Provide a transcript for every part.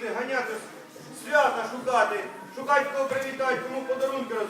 світі ганяти, свята шукати, шукати кого привітати, кому подарунки роздати.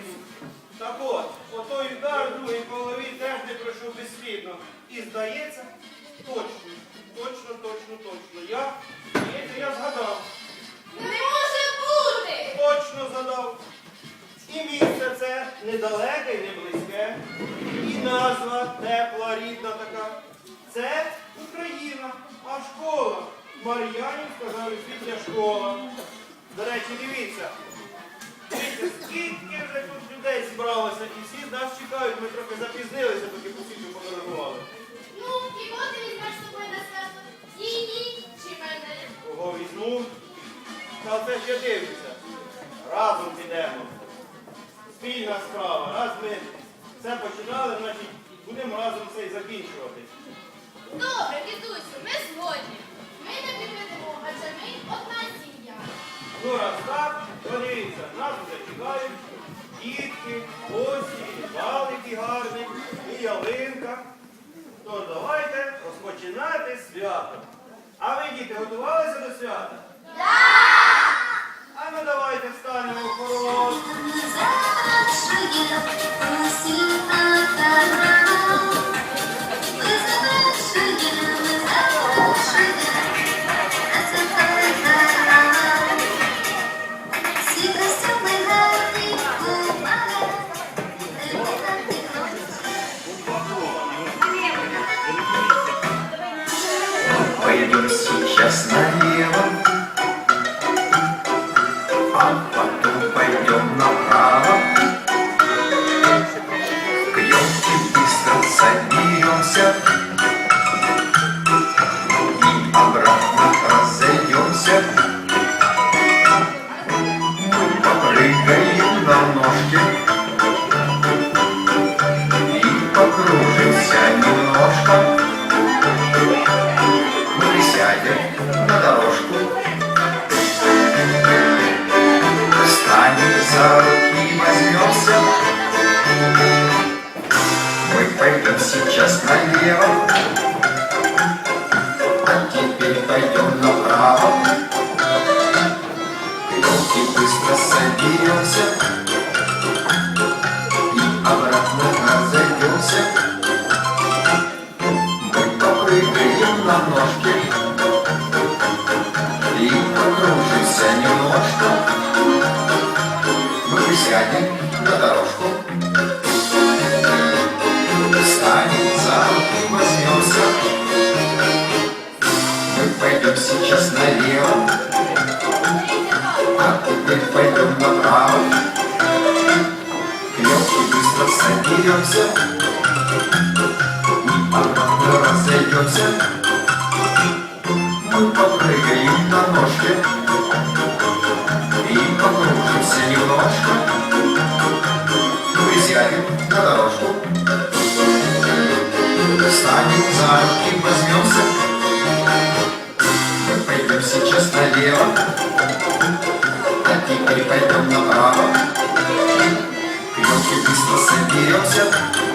взимку. Так от, отой удар другий по голові теж не пройшов безслідно. І здається, точно, точно, точно, точно. Я, здається, я згадав. Не може бути! Точно згадав. І місце це недалеке і не близьке. І назва тепла, рідна така. Це Україна, а школа. Мар'янівська загальноосвітня школа. До речі, дивіться. Дивіться, скільки вже тут людей зібралося, і всі нас чекають, ми трохи запізнилися, поки по світу подорожували. Ну, і кого ти візьмеш з собою на свято? Її чи мене? Кого візьму? Та це ще дивиться. Разом підемо. Спільна справа. Раз ми все починали, значить будемо разом все і закінчувати. Добре, дідусю, ми згодні. Ми не підведемо, адже ми одна сім'я. Ну раз так, то нас вже чекають дітки, гості, валики гарні, і ялинка. Тож давайте розпочинати свято. А ви, діти, готувалися до свята? Так! А ну давайте встанемо в хорол. И обратно разойдемся. Мы попрыгаем на ножке и покружимся немножко. на дорожку. Встанем за руки, возьмемся. Мы пойдем сейчас налево, а теперь пойдем направо. К елке быстро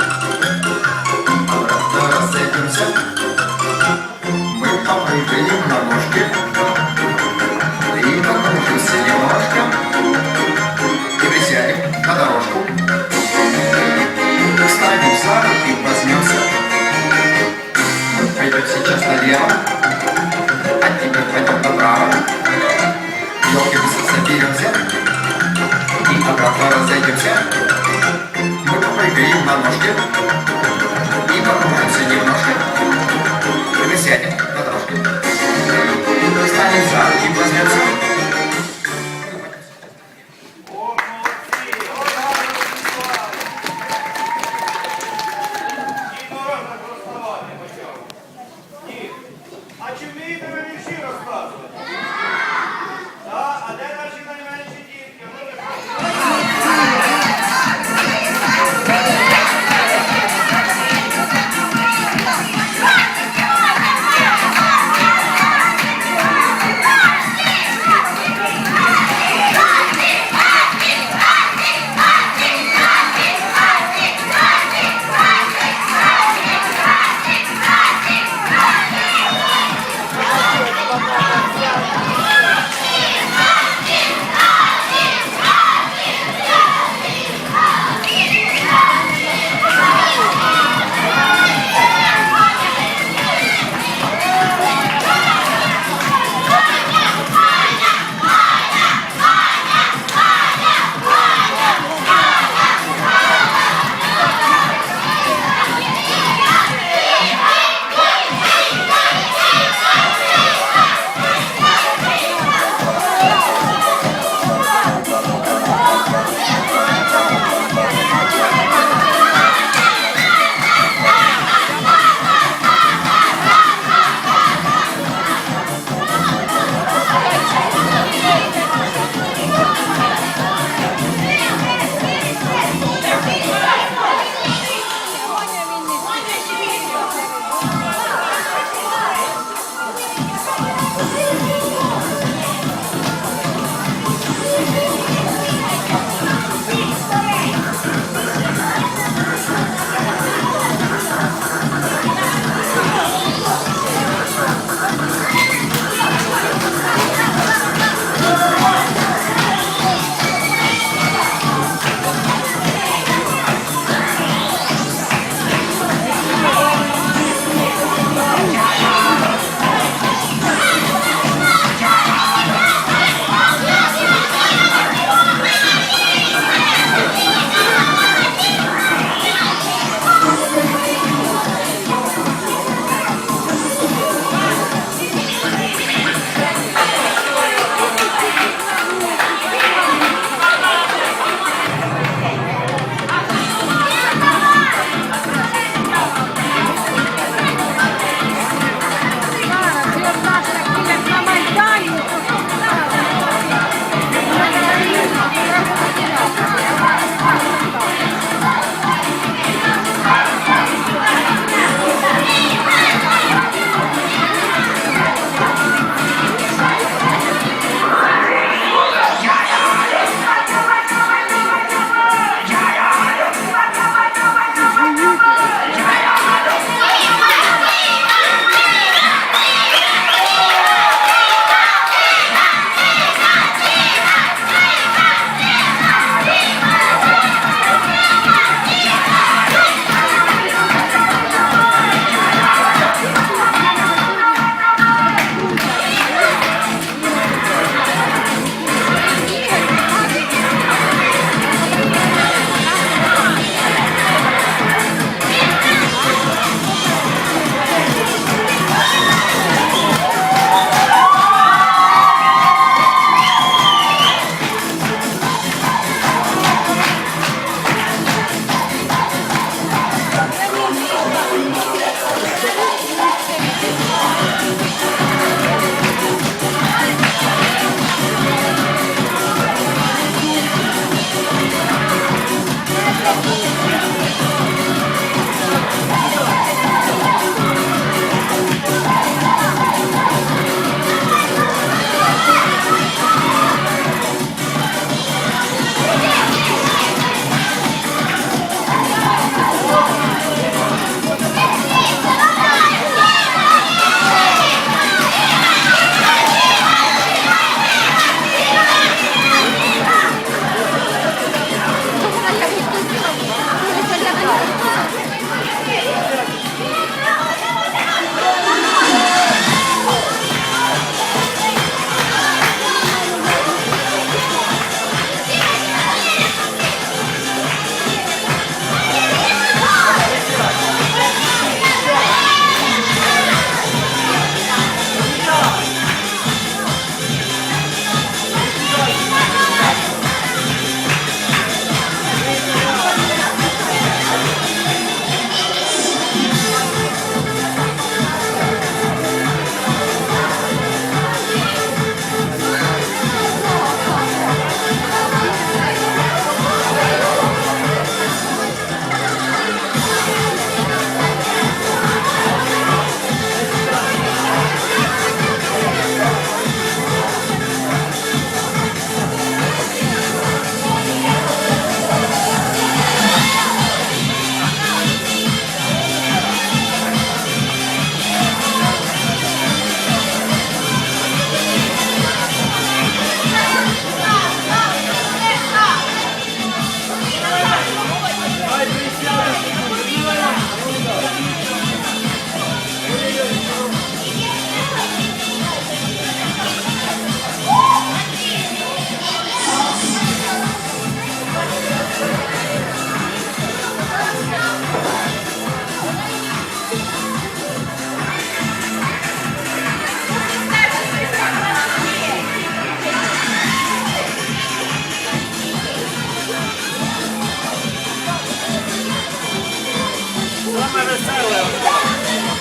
Mama wesoła.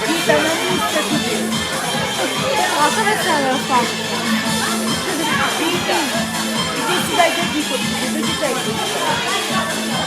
Kita na miejsce kupił. A co wesołe ostatnio? Kita. Idzie tutaj do dzików, do dzików.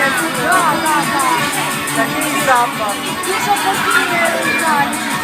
No, no, no. Takiej zapach. Dużo podwójnych realiów.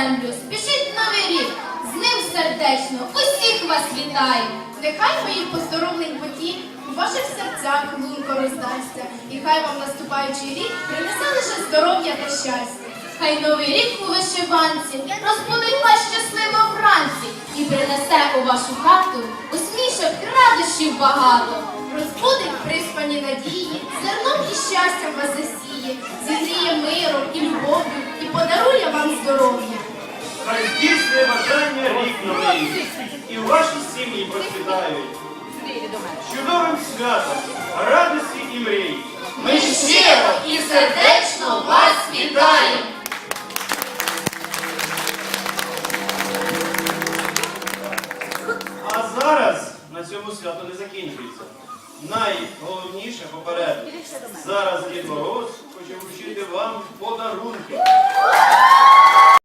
Землю спішить новий рік, з ним сердечно усіх вас вітаю. Нехай мої поздоровлень потік у ваших серцях лунко роздасться, і хай вам наступаючий рік принесе лише здоров'я та щастя. Хай новий рік у вишиванці розбудить вас щасливо вранці і принесе у вашу хату усмішок і радощів багато. Розбудить приспані надії, зерном і щастям вас засіє, зігріє миром і любов'ю і подарує вам здоров'я. Новий, і ваші сім'ї процвітають. Чудовим святом, радості і мрій. Ми щиро і сердечно вас вітаємо! А зараз на цьому свято не закінчується. Найголовніше попереду. Зараз Дід Мороз хоче вручити вам подарунки.